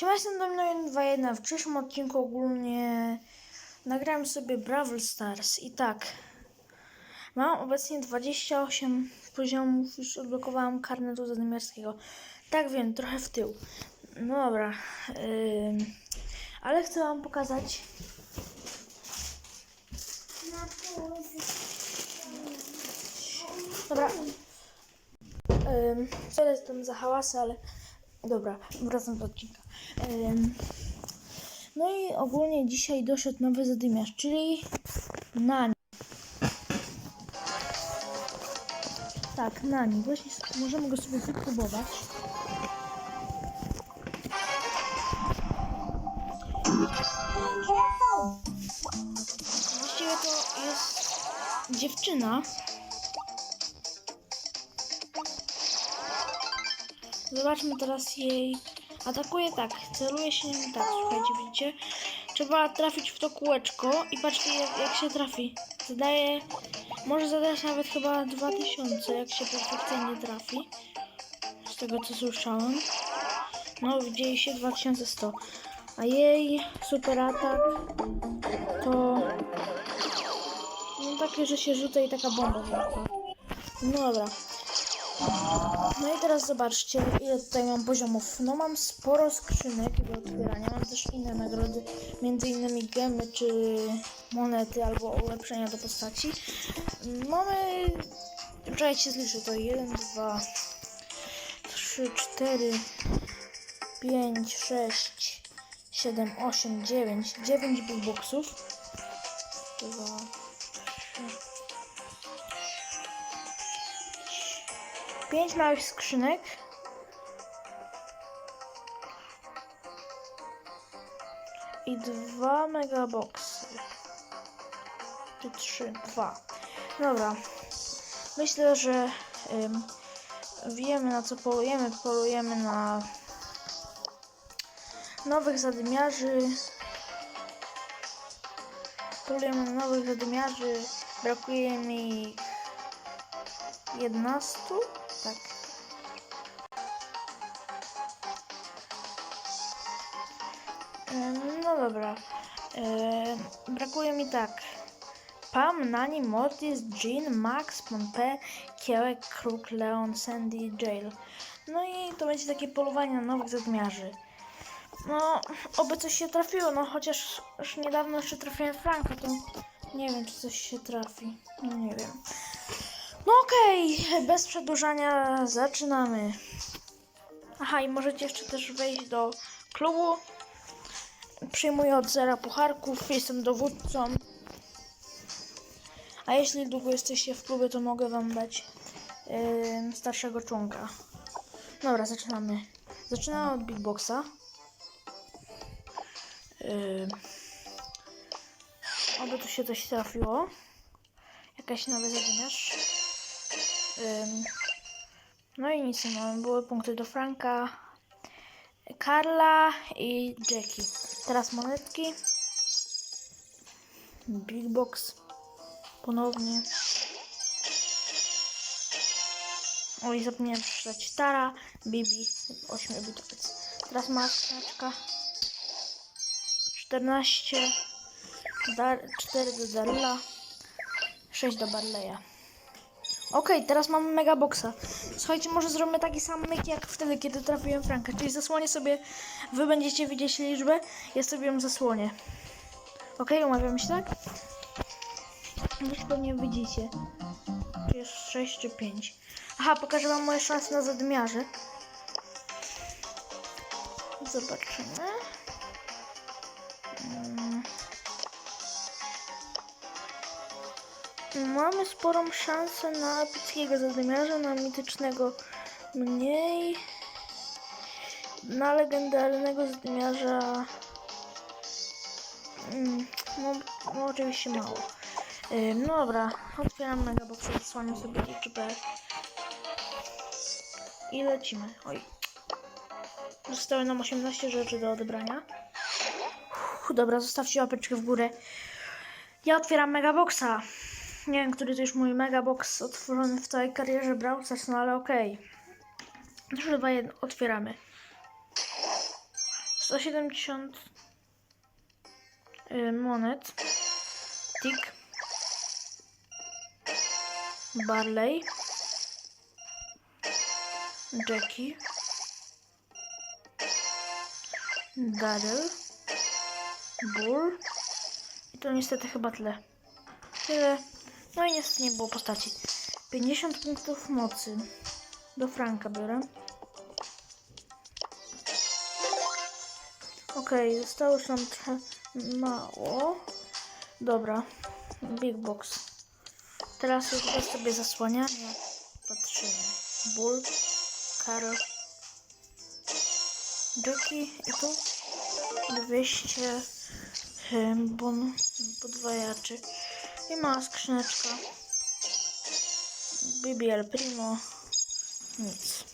Siema, jestem Domino 21. W przyszłym odcinku ogólnie nagrałem sobie Brawl Stars i tak. Mam obecnie 28 poziomów, już odblokowałam karnetu zadymiarskiego. Tak wiem, trochę w tył. No dobra. ym, ale chcę wam pokazać. Dobra. Um, sorry tam za hałasy, ale dobra, wracam do odcinka. No i ogólnie dzisiaj doszedł nowy zadymiarz, czyli Nani. Tak, Nani. Właśnie możemy go sobie wypróbować. Właściwie to jest dziewczyna. Zobaczmy teraz jej. Atakuje tak, celuje się tak, słuchajcie, widzicie? Trzeba trafić w to kółeczko i patrzcie jak, jak się trafi. Zadaje, może zadać nawet chyba 2000, jak się perfekcyjnie trafi. Z tego co słyszałem. No, dzieje się 2100. A jej super atak to no takie, że się rzuca i taka bomba. No dobra. No i teraz zobaczcie, ile tutaj mam poziomów. No mam sporo skrzynek do otwierania. Mam też inne nagrody, między innymi gemy czy monety albo ulepszenia do postaci. Mamy... Czekajcie, zliczę to. 1, 2, 3, 4, 5, 6, 7, 8, 9. 9 big boxów. 2, Pięć małych skrzynek. I dwa megaboxy. Czy trzy? Dwa. Dobra. Myślę, że ym, wiemy na co polujemy. Polujemy na nowych zadymiarzy. Polujemy na nowych zadymiarzy. Brakuje mi 11? Tak. No dobra. Brakuje mi tak. Pam, Nani, Mortis, Jean, Max, Pompe, Kiełek, Kruk, Leon, Sandy, Jail. No i to będzie takie polowanie na nowych zadmiarzy. No, oby coś się trafiło, no chociaż już niedawno jeszcze trafiłem Franka, to nie wiem, czy coś się trafi. No nie wiem. No okej, bez przedłużania zaczynamy. Aha, i możecie jeszcze też wejść do klubu. Przyjmuję od zera pucharków, jestem dowódcą. A jeśli długo jesteście w klubie, to mogę wam dać yy, starszego członka. Dobra, zaczynamy. Zaczynamy od Big Boxa. Yy, oby tu się coś trafiło. Jakaś nowy zadymiarz. No i nic mamy. Były punkty do Franka, Karla i Jackie. Teraz monetki. Big Box. Ponownie. Oj, zapomniałem przeczytać. Tara, Bibi, 8 bitowiec. Teraz maskaczka. 14. Dar 4 do Daryla. 6 do Barleya. Okej, teraz mamy mega boxa. Słuchajcie, może zrobimy taki sam myk jak wtedy, kiedy trafiłem Franka. Czyli zasłonię sobie, wy będziecie widzieć liczbę, ja sobie ją zasłonię. Okej, umawiamy się tak? Już pewnie widzicie. Czy jest 6 czy 5. Aha, pokażę wam moje szanse na zadmiarze. Zobaczymy. Mamy sporą szansę na epickiego zadymiarza, na mitycznego mniej. Na legendarnego zadymiarza mm, no, no oczywiście mało. Yy, no dobra, otwieram megaboxa, zasłaniam sobie liczbę i lecimy. Oj. Zostały nam 18 rzeczy do odebrania. Uff, dobra, zostawcie łapeczkę w górę. Ja otwieram megaboxa. Nie wiem, który to już mój megabox otworzony w całej karierze Brawl Stars, no ale okej. Okay. Już chyba jedno otwieramy. 170 y, monet. Tick. Barley. Jackie. Daryl. Bull. I to niestety chyba tyle. Tyle. No i niestety nie było postaci. 50 punktów mocy. Do Franka biorę. Okej, zostało już nam trochę mało. Dobra. Big box. Teraz już bez sobie zasłaniania. Patrzymy. Bull. Karol. Jackie i tu 200 em, bon podwajaczy. I mała skrzyneczka. BBL Primo. Nic.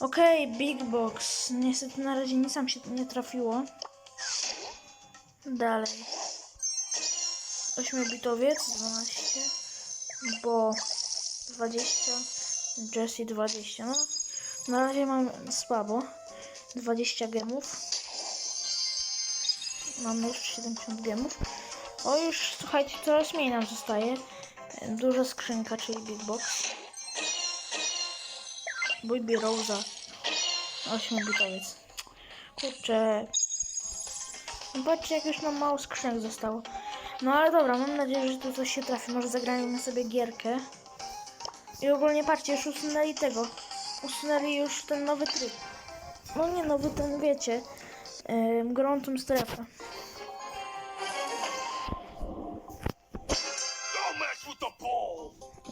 Okej, Big Box. Niestety na razie nic nam się nie trafiło. Dalej. 8-bitowiec 12. Bo 20. Jesse 20. No, na razie mam słabo. 20 gemów. Mamy już 70 gemów. O, już słuchajcie, coraz mniej nam zostaje. Duża skrzynka, czyli Big Box. Baby Rosa. 8 bitowiec. Kurczę. Zobaczcie, jak już nam mało skrzynek zostało. No ale dobra, mam nadzieję, że tu coś się trafi. Może zagrajmy sobie gierkę. I ogólnie patrzcie, już usunęli tego. Usunęli już ten nowy tryb. No nie nowy, ten wiecie. Yy, gorącą strefę.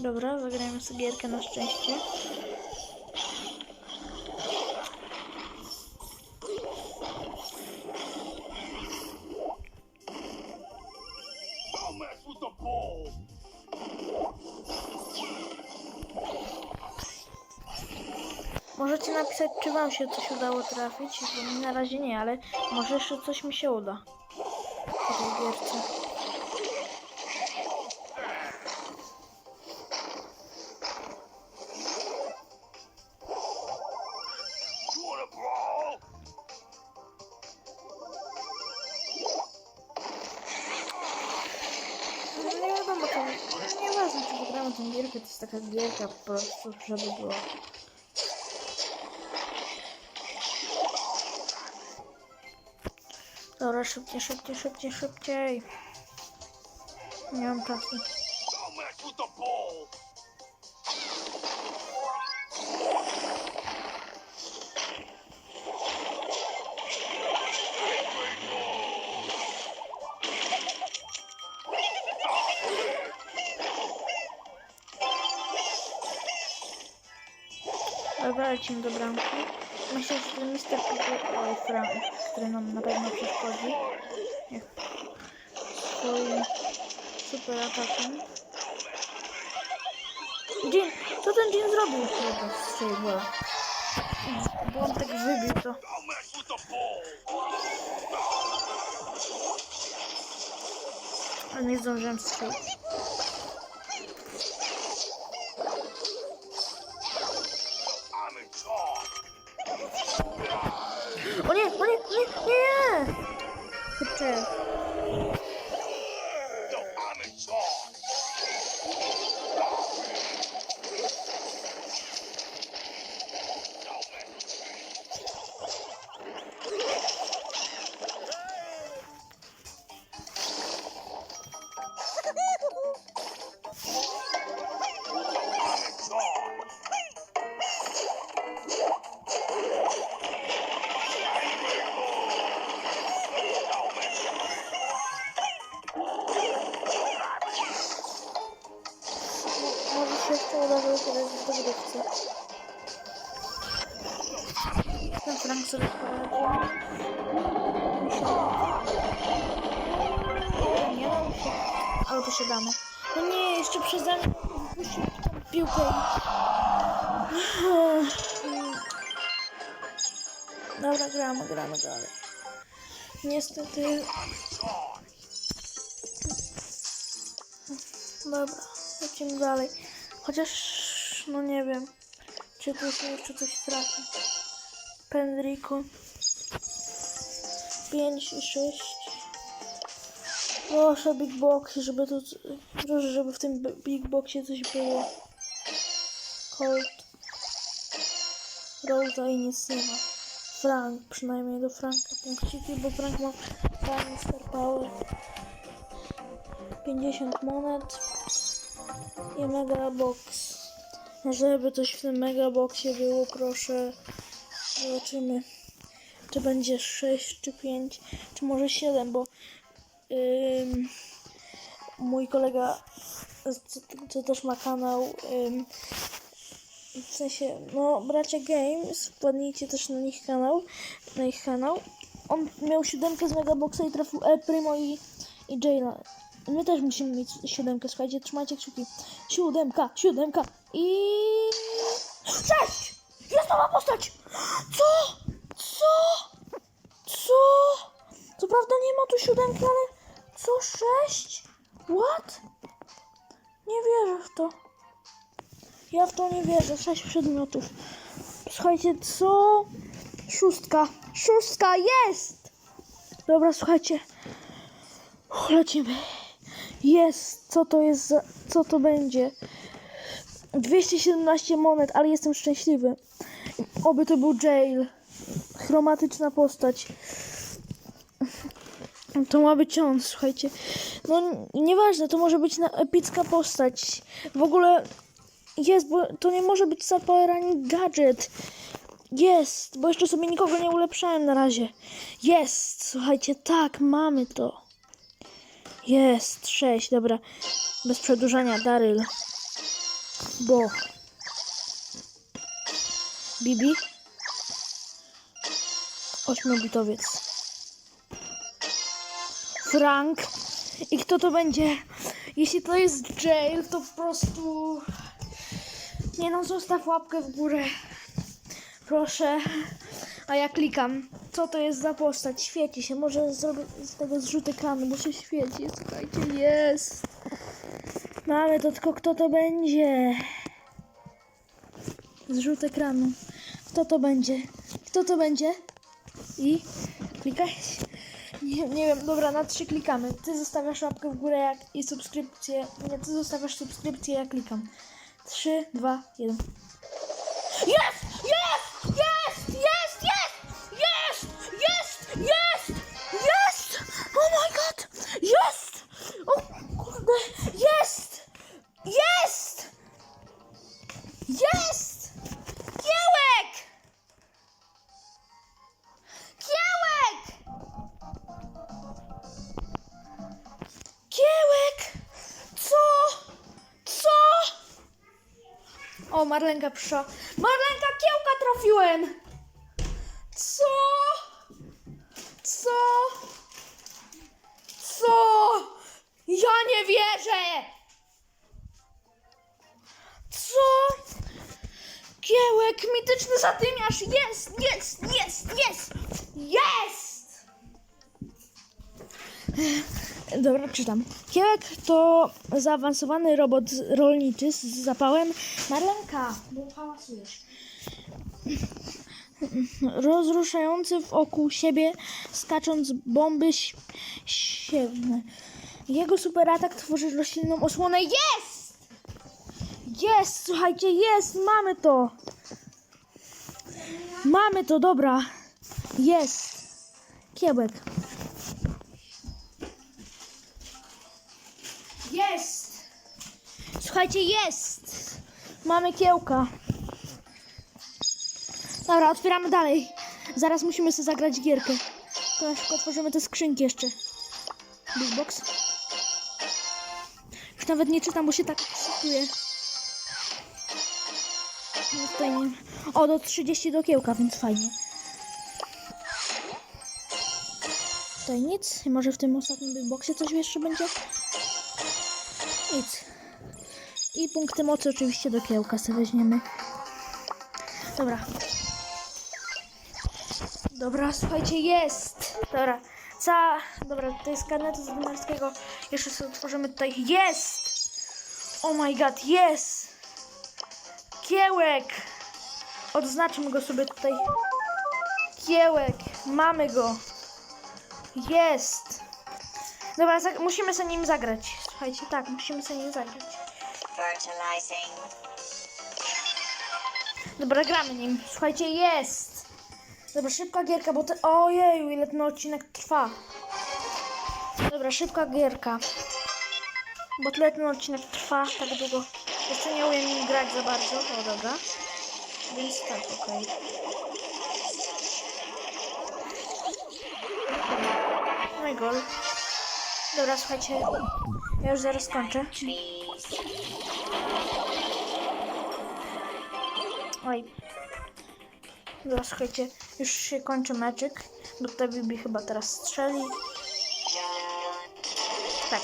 Dobra, zagrajmy sobie gierkę na szczęście. Możecie napisać, czy wam się coś udało trafić, na razie nie, ale może jeszcze coś mi się uda. W tej gierce. Wygramy tę gierkę, to jest taka gierka po prostu, żeby było. Dobra, szybciej, szybciej, szybciej, szybciej. Lecimy do bramki. Myślę, że ten Mr. Pickle, oj, Frank, który nam na pewno przeszkodzi. Jak swoim super atakiem. Jean, co ten Jean zrobił? Dobra, strzelił gola. Bo on tak wybił to. Ale nie zdążyłem strzelić. O nie, o nie, Frank sobie poradzi. Myślę, że... Nie dam się. Ale to się damy. No nie, jeszcze przeze mnie wypuścił tą piłkę i... Dobra, gramy, gramy dalej. Niestety... Dobra, lecimy dalej. Chociaż, no nie wiem, czy tu się jeszcze coś trafi. Pendrico. 5 i 6. Proszę Big Box, żeby tu... Proszę, żeby w tym Big Boxie coś było. Colt. Rosa i nic nie ma. Frank, przynajmniej do Franka punkciki, bo Frank ma fajny Star Power. 50 monet i Mega Box. Żeby coś w tym Mega Boxie było, proszę. Zobaczymy, czy będzie 6 czy 5, czy może 7, bo ym, mój kolega, co, co też ma kanał, ym, w sensie, no, bracia Games, wpadnijcie też na nich kanał, na ich kanał. On miał siódemkę z Megaboxa i trafił El Primo i, i Jayla. My też musimy mieć siódemkę, słuchajcie, trzymajcie kciuki. Siódemka, siódemka i... Sześć! Jest nowa postać! Co? Co? Co? Co prawda nie ma tu siódemki, ale co? Sześć? What? Nie wierzę w to. Ja w to nie wierzę. Sześć przedmiotów. Słuchajcie, co? Szóstka. Szóstka jest! Dobra, słuchajcie. Uch, Lecimy. Jest. Co to jest za... Co to będzie? 217 monet, ale jestem szczęśliwy. Oby to był Jail. Chromatyczna postać. To ma być on, słuchajcie. No, nieważne, to może być na epicka postać. W ogóle jest, bo to nie może być Sapphire ani Gadget. Jest, bo jeszcze sobie nikogo nie ulepszałem na razie. Jest, słuchajcie, tak, mamy to. Jest, sześć, dobra. Bez przedłużania, Daryl. Bo. Bibi. Ośmiobitowiec. Frank. I kto to będzie? Jeśli to jest Jail, to po prostu... Nie no, zostaw łapkę w górę. Proszę. A ja klikam. Co to jest za postać? Świeci się. Może zrobię z tego zrzut ekranu, bo się świeci. Słuchajcie, jest. Mamy to, tylko kto to będzie? Zrzut ekranu. Kto to będzie? Kto to będzie? I klikaj. Nie, nie wiem, dobra, na trzy klikamy. Ty zostawiasz łapkę w górę jak, i subskrypcję. Nie, ty zostawiasz subskrypcję, ja klikam. Trzy, dwa, jeden. Jest! Jest! Marlenka przyszła. Marlenka, kiełka trafiłem! Co? Co? Co? Ja nie wierzę! Co? Kiełek, mityczny zadymiarz! Jest, jest, jest, jest! Jest! Dobra, czytam. Kiełek to zaawansowany robot rolniczy z zapałem. Marlenka, bo hałasujesz. Rozruszający wokół siebie, skacząc bomby siewne. Jego superatak tworzy roślinną osłonę. Jest! Jest, słuchajcie, jest, mamy to. Mamy to, dobra. Jest. Kiełek. Słuchajcie, jest! Mamy kiełka. Dobra, otwieramy dalej. Zaraz musimy sobie zagrać gierkę. To na przykład otworzymy te skrzynki jeszcze. Big box. Już nawet nie czytam, bo się tak ekscytuję. No tutaj nie... O, do 30 do kiełka, więc fajnie. Tutaj nic. Może w tym ostatnim big boxie coś jeszcze będzie? Nic. I punkty mocy oczywiście do kiełka sobie weźmiemy. Dobra. Dobra, słuchajcie, jest! Dobra, ca... Dobra, tutaj z karnetu zadymiarskiego jeszcze sobie otworzymy tutaj. Jest! Oh my god, jest! Kiełek! Odznaczmy go sobie tutaj. Kiełek, mamy go. Jest. Dobra, musimy sobie nim zagrać. Słuchajcie, tak, musimy sobie nim zagrać. Dobra, gramy nim. Słuchajcie, jest. Dobra, szybka gierka, bo te... Ojeju, ile ten odcinek trwa. Dobra, szybka gierka. Bo tyle ten odcinek trwa tak długo. Jeszcze nie umiem grać za bardzo. O, dobra. Więc tak, okej. No i gol. Dobra, słuchajcie. Ja już zaraz kończę. Oj. Dobra, słuchajcie, już się kończy meczyk, bo tutaj Bibi chyba teraz strzeli. Tak.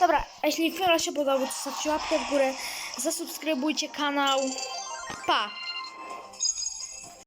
Dobra, a jeśli film się podobał, to zostawcie łapkę w górę, zasubskrybujcie kanał. Pa!